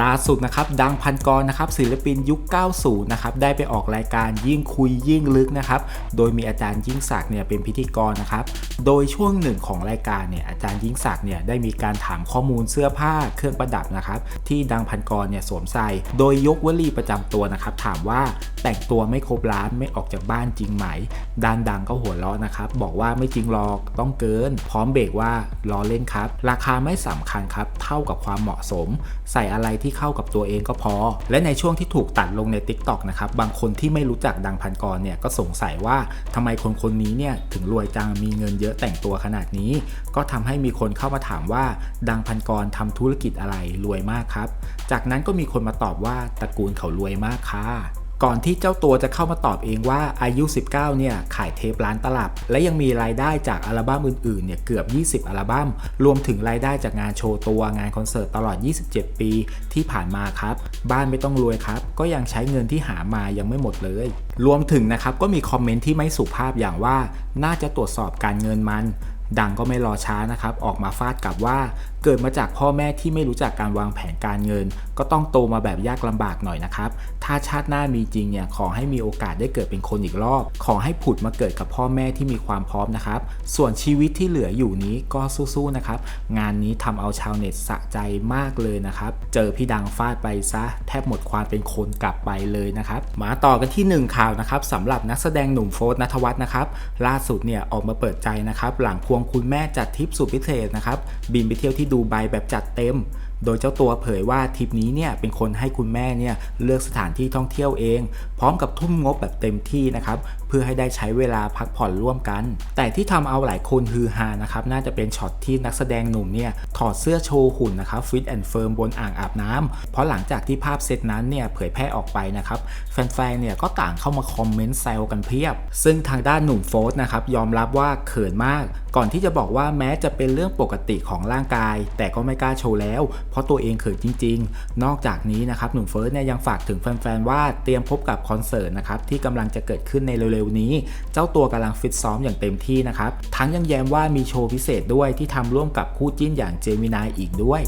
ล่าสุดนะครับดังพันกรนะครับศิลปินยุค 90 นะครับได้ไปออกรายการยิ่งคุยยิ่งลึกนะครับโดยมีอาจารย์ยิ่งศักดิ์เนี่ยเป็นพิธีกรนะครับโดยช่วงหนึ่งของรายการเนี่ยอาจารย์ยิ่งศักดิ์เนี่ยได้มีการถามข้อมูลเสื้อผ้าเครื่องประดับนะครับที่ดังพันกรเนี่ยสวมใส่โดยยกวลีประจำตัวนะครับถามว่าแต่งตัวไม่ครบร้านไม่ออกจากบ้านจริงไหมด้านดังก็หัวเราะนะครับบอกว่าไม่จริงหรอกต้องเกิน พร้อมเบรกว่าล้อเล่นครับ ราคาไม่สำคัญครับ เท่ากับความเหมาะสม ใส่อะไรที่เข้ากับตัวเองก็พอ และในช่วงที่ถูกตัดลงใน Tik t o อกนะครับบางคนที่ไม่รู้จักดังพันกรเนี่ยก็สงสัยว่าทำไมคนคนนี้เนี่ยถึงรวยจังมีเงินเยอะแต่งตัวขนาดนี้ ก็ทำให้มีคนเข้ามาถามว่า ดังพันกรทำธุรกิจอะไรรวยมากครับ จากนั้นก็มีคนมาตอบว่าตระกูลเขารวยมากค่ะ ก่อนที่เจ้าตัวจะเข้ามาตอบเองว่าอายุ 19 เนี่ย ขายเทปร้านตลับ และยังมีรายได้จากอัลบั้มอื่นๆ เนี่ย เกือบ 20 อัลบั้ม รวมถึงรายได้จากงานโชว์ตัวงานคอนเสิร์ตตลอด 27 ปีที่ผ่านมาครับ บ้านไม่ต้องรวยครับ ก็ยังใช้เงินที่หามายังไม่หมดเลย รวมถึงนะครับก็มีคอมเมนต์ที่ไม่สุภาพอย่างว่าน่าจะตรวจสอบการเงินมัน ดังก็ไม่รอช้านะครับ ออกมาฟาดกลับว่าเกิดมาจากพ่อแม่ที่ไม่รู้จักการวางแผนการเงิน ก็ต้องโตมาแบบยากลำบากหน่อยนะครับ ถ้าชาติหน้ามีจริงเนี่ยขอให้มีโอกาสได้เกิดเป็นคนอีกรอบ ขอให้ผุดมาเกิดกับพ่อแม่ที่มีความพร้อมนะครับ ส่วนชีวิตที่เหลืออยู่นี้ก็สู้ๆนะครับ งานนี้ทำเอาชาวเน็ตสะใจมากเลยนะครับ เจอพี่ดังฟาดไปซะ แทบหมดความเป็นคนกลับไปเลยนะครับ มาต่อกันที่หนึ่งข่าวนะครับสำหรับนักแสดงหนุ่มโฟร์นัทวัฒน์นะครับ ล่าสุดเนี่ยออกมาเปิดใจนะครับ หลังควงคุณแม่จัดทริปสุดพิเศษนะครับ บินไปเที่ยวที่ดูไบแบบจัดเต็ม โดยเจ้าตัวเผยว่าทริปนี้เนี่ยเป็นคนให้คุณแม่เนี่ยเลือกสถานที่ท่องเที่ยวเอง พร้อมกับทุ่มงบแบบเต็มที่นะครับเพื่อให้ได้ใช้เวลาพักผ่อนร่วมกัน แต่ที่ทำเอาหลายคนฮือฮานะครับน่าจะเป็นช็อตที่นักแสดงหนุ่มเนี่ยถอดเสื้อโชว์หุ่นนะครับฟิตแอนด์เฟิร์มบนอ่างอาบน้ำเพราะหลังจากที่ภาพเซตนั้นเนี่ยเผยแพร่ออกไปนะครับแฟนๆเนี่ยก็ต่างเข้ามาคอมเมนต์แซวกันเพียบ ซึ่งทางด้านหนุ่มโฟสนะครับยอมรับว่าเขินมาก ก่อนที่จะบอกว่าแม้จะเป็นเรื่องปกติของร่างกาย แต่ก็ไม่กล้าโชว์แล้วเพราะตัวเองเขินจริง ๆ นอกจากนี้นะครับหนุ่มเฟิร์สเนี่ยยังฝากถึงแฟนๆว่าเตรียมพบกับคอนเสิร์ตนะครับที่กำลังจะเกิดขึ้นในเร็วๆนี้ เจ้าตัวกำลังฟิตซ้อมอย่างเต็มที่นะครับทั้งยังแย้มว่ามีโชว์พิเศษด้วยที่ทำร่วมกับคู่จิ้นอย่างเจมินายอีกด้วย